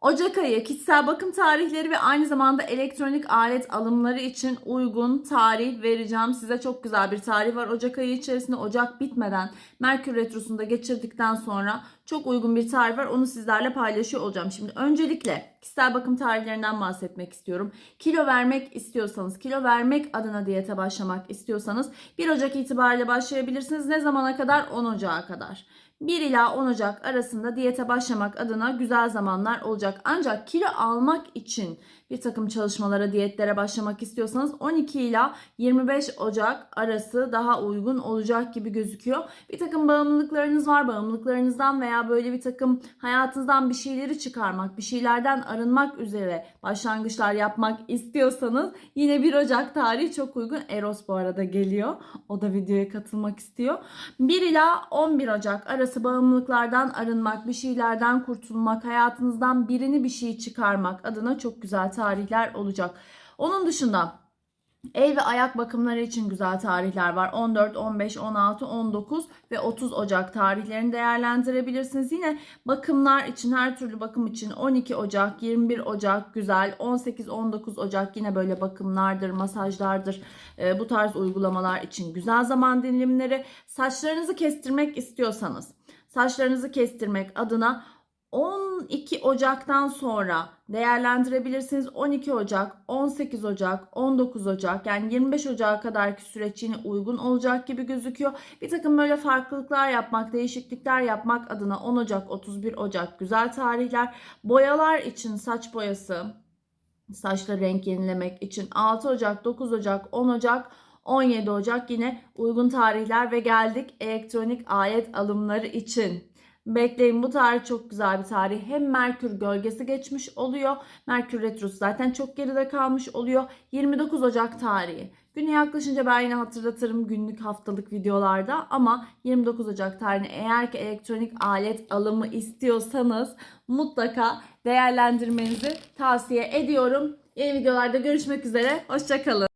Ocak ayı kişisel bakım tarihleri ve aynı zamanda elektronik alet alımları için uygun tarih vereceğim. Size çok güzel bir tarih var. Ocak ayı içerisinde Ocak bitmeden Merkür Retrosu'nda geçirdikten sonra çok uygun bir tarih var. Onu sizlerle paylaşıyor olacağım. Şimdi öncelikle kişisel bakım tarihlerinden bahsetmek istiyorum. Kilo vermek istiyorsanız, kilo vermek adına diyete başlamak istiyorsanız 1 Ocak itibariyle başlayabilirsiniz. Ne zamana kadar? 10 Ocak'a kadar. 1 ila 10 Ocak arasında diyete başlamak adına güzel zamanlar olacak. Ancak kilo almak için bir takım çalışmalara, diyetlere başlamak istiyorsanız 12 ila 25 Ocak arası daha uygun olacak gibi gözüküyor. Bir takım bağımlılıklarınız var. Bağımlılıklarınızdan veya böyle bir takım hayatınızdan bir şeyleri çıkarmak, bir şeylerden arınmak üzere başlangıçlar yapmak istiyorsanız yine 1 Ocak tarihi çok uygun. Eros bu arada geliyor. O da videoya katılmak istiyor. 1 ila 11 Ocak arası bağımlılıklardan arınmak, bir şeylerden kurtulmak, hayatınızdan birini bir şey çıkarmak adına çok güzel tarihler olacak. Onun dışında ev ve ayak bakımları için güzel tarihler var. 14, 15, 16, 19 ve 30 Ocak tarihlerini değerlendirebilirsiniz. Yine bakımlar için her türlü bakım için 12 Ocak, 21 Ocak güzel. 18, 19 Ocak yine böyle bakımlardır, masajlardır. Ee, bu tarz uygulamalar için güzel zaman dilimleri. Saçlarınızı kestirmek istiyorsanız, saçlarınızı kestirmek adına 12 Ocak'tan sonra değerlendirebilirsiniz. 12 Ocak, 18 Ocak, 19 Ocak yani 25 Ocak'a kadarki süreç yine uygun olacak gibi gözüküyor. Bir takım böyle farklılıklar yapmak, değişiklikler yapmak adına 10 Ocak, 31 Ocak güzel tarihler. Boyalar için saç boyası, saçla renk yenilemek için 6 Ocak, 9 Ocak, 10 Ocak, 17 Ocak yine uygun tarihler ve geldik elektronik alet alımları için. Bekleyin bu tarih çok güzel bir tarih. Hem Merkür gölgesi geçmiş oluyor. Merkür Retrosu zaten çok geride kalmış oluyor. 29 Ocak tarihi. Güne yaklaşınca ben yine hatırlatırım günlük haftalık videolarda ama 29 Ocak tarihini eğer ki elektronik alet alımı istiyorsanız mutlaka değerlendirmenizi tavsiye ediyorum. Yeni videolarda görüşmek üzere. Hoşçakalın.